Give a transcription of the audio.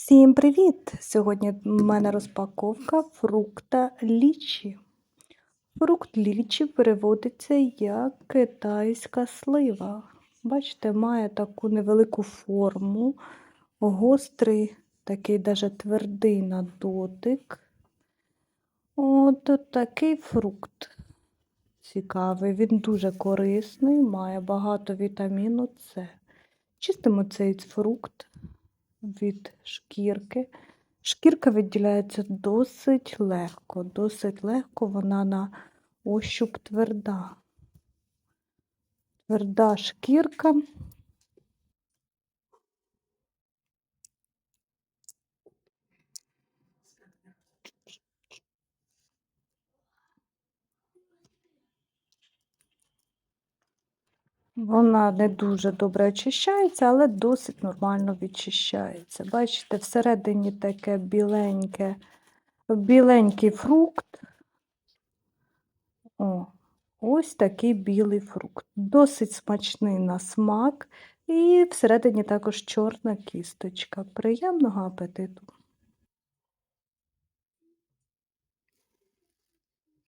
Всім привіт! Сьогодні в мене розпаковка фрукта лічі. Фрукт лічі переводиться як китайська слива. Бачите, має таку невелику форму, гострий, такий даже твердий на дотик. От такий фрукт цікавий. Він дуже корисний, має багато вітаміну С. Чистимо цей фрукт від шкірки. Шкірка відділяється досить легко, досить легко вона на ощуп тверда. Тверда шкірка. Вона не дуже добре очищається, але досить нормально відчищається. Бачите, всередині таке біленьке, біленький фрукт. О, ось такий білий фрукт. Досить смачний на смак. І всередині також чорна кісточка. Приємного апетиту!